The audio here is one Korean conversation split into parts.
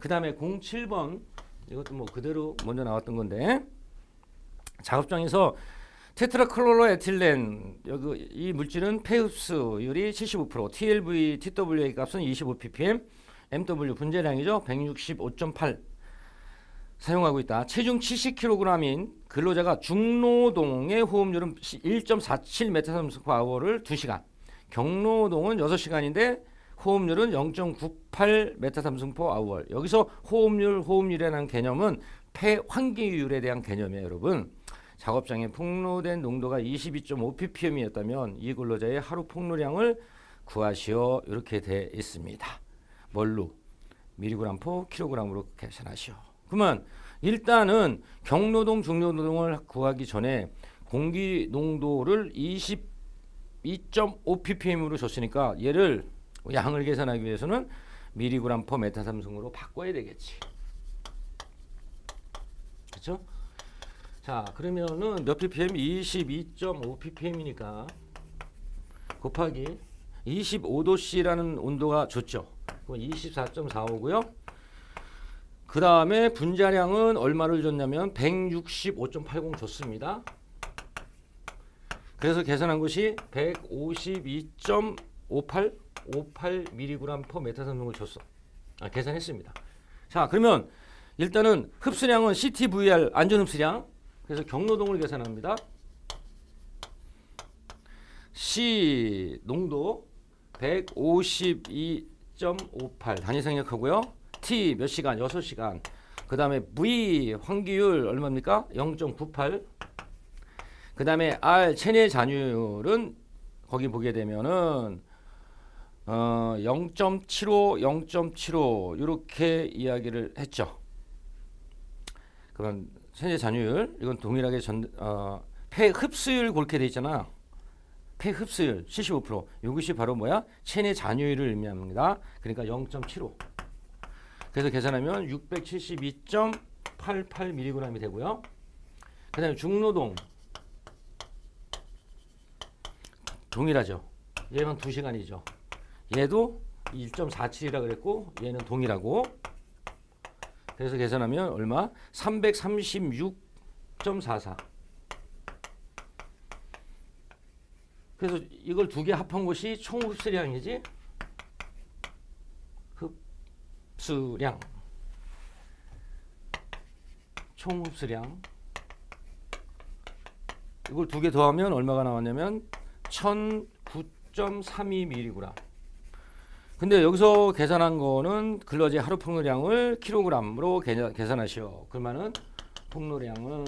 그 다음에 07번 이것도 뭐 그대로 먼저 나왔던 건데 작업장에서 테트라클로로에틸렌 여기 이 물질은 폐흡수율이 75%, TLV, TWA 값은 25 ppm, MW 분재량이죠 165.8 사용하고 있다. 체중 70kg인 근로자가 중노동의 호흡률은 1.47m/h를 2시간, 경노동은 6시간인데 호흡률은 0.98m/h. 여기서 호흡률, 호흡률이라는 개념은 폐 환기율에 대한 개념이에요, 여러분. 작업장에 폭로된 농도가 22.5ppm이었다면 이 근로자의 하루 폭로량을 구하시오. 이렇게 돼 있습니다. 뭘로? 미리그램 포 킬로그램으로 계산하시오. 그러면 일단은 경노동, 중노동을 구하기 전에 공기 농도를 22.5ppm으로 줬으니까 얘를 양을 계산하기 위해서는 미리그램 퍼 메타삼승으로 바꿔야 되겠지. 그렇죠? 자, 그러면은 몇 ppm? 22.5 ppm이니까 곱하기 25도씨라는 온도가 줬죠. 그럼 24.45고요. 그 다음에 분자량은 얼마를 줬냐면 165.80 줬습니다. 그래서 계산한 것이 152.58 58 mg per 메타산동을 줬어. 아, 계산했습니다. 자, 그러면 일단은 흡수량은 CTVR 안전 흡수량. 그래서 경로동을 계산합니다. C 농도 152.58 단위 생략하고요. T 몇 시간? 6시간. 그다음에 V 환기율 얼마입니까? 0.98. 그다음에 R 체내 잔유율은 거기 보게 되면은 어 0.75, 0.75 이렇게 이야기를 했죠. 그런 체내 잔유율 이건 동일하게 전 어, 폐 흡수율 그렇게 돼 있잖아. 폐 흡수율 75% 이것이 바로 뭐야? 체내 잔유율을 의미합니다. 그러니까 0.75. 그래서 계산하면 672.88mg이 되고요. 그다음에 중노동 동일하죠. 얘는 2시간이죠. 얘도 1.47이라 그랬고 얘는 동일하고 그래서 계산하면 얼마? 336.44 그래서 이걸 두 개 합한 것이 총 흡수량이지? 흡수량. 총 흡수량. 이걸 두 개 더하면 얼마가 나왔냐면 1009.32mg 근데 여기서 계산한 거는 근로제 하루 폭로량을 킬로그램으로 계- 계산하시오. 그러면은 폭로량은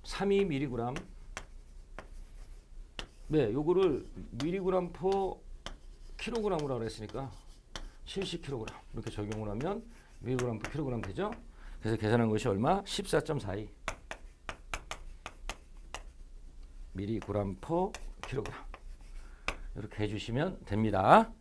1009.32mg. 네, 요거를 미리그램 퍼 킬로그램으로 그랬으니까 70kg 이렇게 적용을 하면 미리그램 퍼 킬로그램 되죠? 그래서 계산한 것이 얼마? 14.42. 퍼 킬로그램 이렇게 해주시면 됩니다.